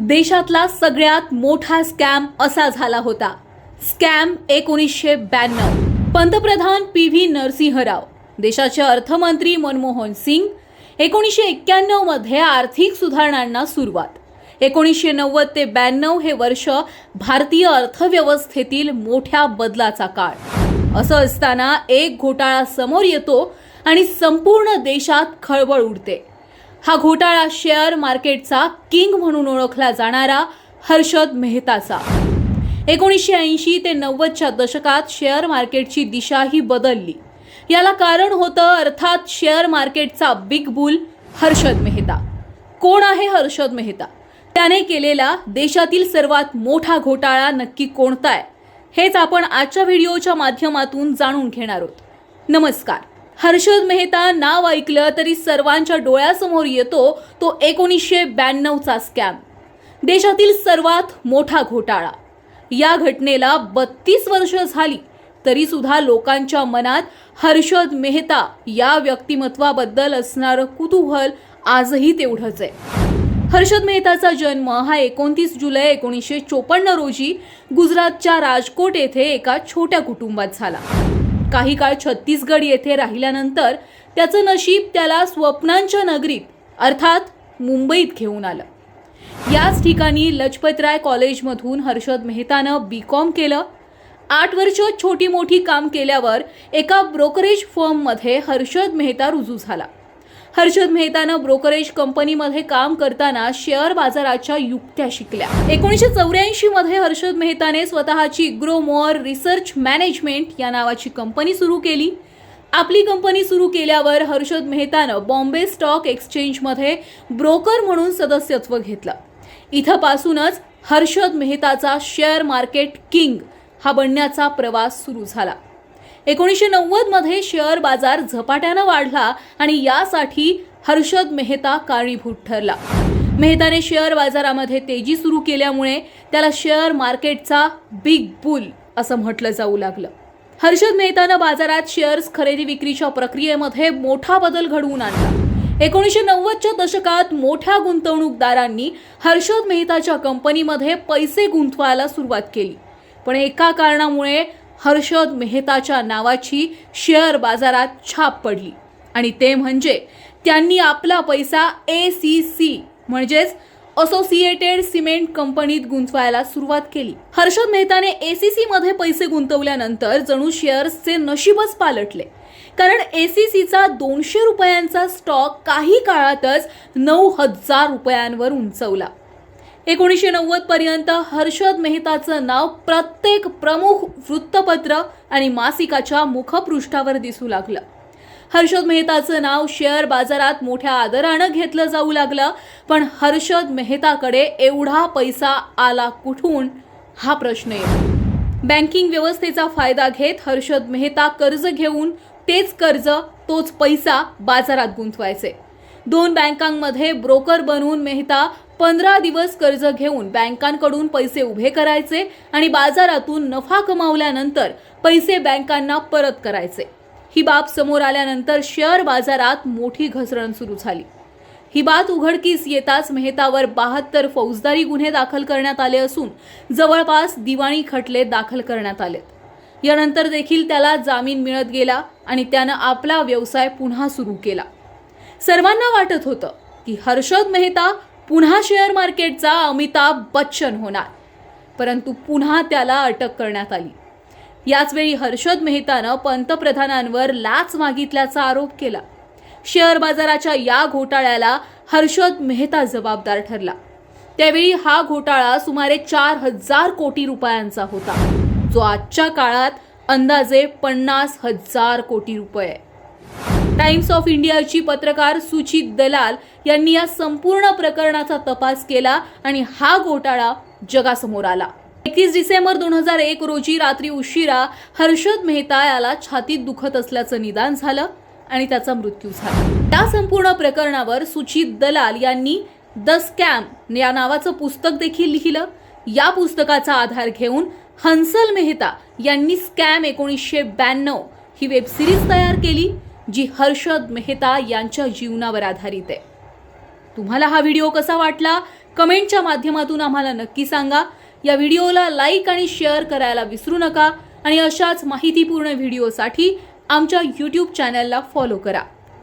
देशातला सगळ्यात मोठा स्कॅम असा झाला होता. स्कॅम एकोणीसशे ब्याण्णव. पंतप्रधान पी व्ही नरसिंहराव देशाचे अर्थमंत्री मनमोहन सिंग एकोणीसशे एक्क्याण्णवमध्ये आर्थिक सुधारणांना सुरुवात. एकोणीसशे नव्वद ते ब्याण्णव हे वर्ष भारतीय अर्थव्यवस्थेतील मोठ्या बदलाचा काळ. असं असताना एक घोटाळा समोर येतो आणि संपूर्ण देशात खळबळ उडते. हा घोटाळा शेअर मार्केटचा किंग म्हणून ओळखला जाणारा हर्षद मेहताचा. एकोणीसशे ऐंशी ते नव्वदच्या दशकात शेअर मार्केटची दिशाही बदलली. याला कारण होतं अर्थात शेअर मार्केटचा बिग बुल हर्षद मेहता. कोण आहे हर्षद मेहता? त्याने केलेला देशातील सर्वात मोठा घोटाळा नक्की कोणता आहे? हेच आपण आजच्या व्हिडिओच्या माध्यमातून जाणून घेणार आहोत. नमस्कार. हर्षद मेहता नाव ऐकलं तरी सर्वांच्या डोळ्यासमोर येतो तो एकोणीसशे ब्याण्णवचा स्कॅम देशातील सर्वात मोठा घोटाळा. या घटनेला बत्तीस वर्ष झाली तरी सुद्धा लोकांच्या मनात हर्षद मेहता या व्यक्तिमत्वाबद्दल असणारं कुतूहल आजही तेवढंच आहे. हर्षद मेहताचा जन्म हा एकोणतीस जुलै एकोणीसशे चोपन्न रोजी गुजरातच्या राजकोट येथे एका छोट्या कुटुंबात झाला. काही काळ छत्तीसगड येथे राहिल्यानंतर त्याचं नशीब त्याला स्वप्नांच्या नगरीत अर्थात मुंबईत घेऊन आलं. याच ठिकाणी लजपतराय कॉलेजमधून हर्षद मेहतानं बी कॉम केलं. आठ वर्ष छोटी मोठी काम केल्यावर एका ब्रोकरेज फर्ममध्ये हर्षद मेहता रुजू झाला. हर्षद मेहतानं ब्रोकरेज कंपनीमध्ये काम करताना शेअर बाजाराच्या युक्त्या शिकल्या. एकोणीसशे चौऱ्याऐंशी मध्ये हर्षद मेहताने स्वतःची ग्रोमोअर रिसर्च मॅनेजमेंट या नावाची कंपनी सुरू केली. आपली कंपनी सुरू केल्यावर हर्षद मेहतानं बॉम्बे स्टॉक एक्सचेंजमध्ये ब्रोकर म्हणून सदस्यत्व घेतलं. इथंपासूनच हर्षद मेहताचा शेअर मार्केट किंग हा बनण्याचा प्रवास सुरू झाला. एकोणीसशे नव्वदमध्ये शेअर बाजार झपाट्यानं वाढला आणि यासाठी हर्षद मेहता कारणीभूत ठरला. मेहताने शेअर बाजारामध्ये तेजी सुरू केल्यामुळे त्याला शेअर मार्केटचा बिग बुल असं म्हटलं जाऊ लागलं. हर्षद मेहतानं बाजारात शेअर्स खरेदी विक्रीच्या प्रक्रियेमध्ये मोठा बदल घडवून आणला. एकोणीसशे नव्वदच्या दशकात मोठ्या गुंतवणूकदारांनी हर्षद मेहताच्या कंपनीमध्ये पैसे गुंतवायला सुरुवात केली. पण एका कारणामुळे हर्षद मेहताच्या नावाची शेअर बाजारात छाप पडली. आणि ते म्हणजे त्यांनी आपला पैसा ए सी सी म्हणजेच असोसिएटेड सिमेंट कंपनीत गुंतवायला सुरुवात केली. हर्षद मेहताने एसीसी मध्ये पैसे गुंतवल्यानंतर जणू शेअर्सचे नशीबच पालटले. कारण एसीसीचा दोनशे रुपयांचा स्टॉक काही काळातच नऊ हजार रुपयांवर उंचवला. एकोणीसशे नव्वद पर्यंत हर्षद मेहताचं नाव प्रत्येक प्रमुख वृत्तपत्र आणि मासिकाच्या मुखपृष्ठावर दिसू लागलं. हर्षद मेहताचं नाव शेअर बाजारात मोठ्या आदरानं घेतलं जाऊ लागलं पण हर्षद मेहताकडे एवढा पैसा आला कुठून? हा प्रश्न येतो. बँकिंग व्यवस्थेचा फायदा घेत हर्षद मेहता कर्ज घेऊन तेच कर्ज तोच पैसा बाजारात गुंतवायचे. दोन बँकांमध्ये ब्रोकर बनवून मेहता पंधरा दिवस कर्ज घेऊन बँकांकडून पैसे उभे करायचे आणि बाजारातून नफा कमावल्यानंतर पैसे बँकांना परत करायचे. ही बाब समोर आल्यानंतर शेअर बाजारात मोठी घसरण सुरू झाली. ही बात उघडकीस येताच मेहतावर बहात्तर फौजदारी गुन्हे दाखल करण्यात आले असून जवळपास दिवाणी खटले दाखल करण्यात आलेत. यानंतर देखील त्याला जामीन मिळत गेला आणि त्यानं आपला व्यवसाय पुन्हा सुरू केला. सर्वांना वाटत होतं की हर्षद मेहता पुन्हा शेअर मार्केटचा अमिताभ बच्चन होणार. परंतु पुन्हा त्याला अटक करण्यात आली. याचवेळी हर्षद मेहतानं पंतप्रधानांवर लाच मागितल्याचा आरोप केला. शेअर बाजाराच्या या घोटाळ्याला हर्षद मेहता जबाबदार ठरला. त्यावेळी हा घोटाळा सुमारे चार हजार कोटी रुपयांचा होता. जो आजच्या काळात अंदाजे पन्नास हजार कोटी रुपये आहे. टाइम्स ऑफ इंडियाची पत्रकार सुचित दलाल यांनी या संपूर्ण प्रकरणाचा तपास केला आणि हा घोटाळा जगासमोर आला. एकतीस डिसेंबर दोन हजार एक रोजी रात्री उशिरा हर्षद मेहता याला छातीत दुखत असल्याचं निदान झालं आणि त्याचा मृत्यू झाला. त्या संपूर्ण प्रकरणावर सुचित दलाल यांनी द स्कॅम या नावाचं पुस्तक देखील लिहिलं. या पुस्तकाचा आधार घेऊन हंसल मेहता यांनी स्कॅम एकोणीसशे ब्याण्णव ही वेबसिरीज तयार केली. जी हर्षद मेहता यांच्या जीवनावर आधारित आहे. तुम्हाला हा व्हिडिओ कसा वाटला? कमेंटच्या माध्यमातून आम्हाला नक्की सांगा. या व्हिडिओला लाईक आणि शेअर करायला विसरू नका आणि अशाच माहितीपूर्ण व्हिडिओसाठी आमच्या यूट्यूब चॅनलला फॉलो करा.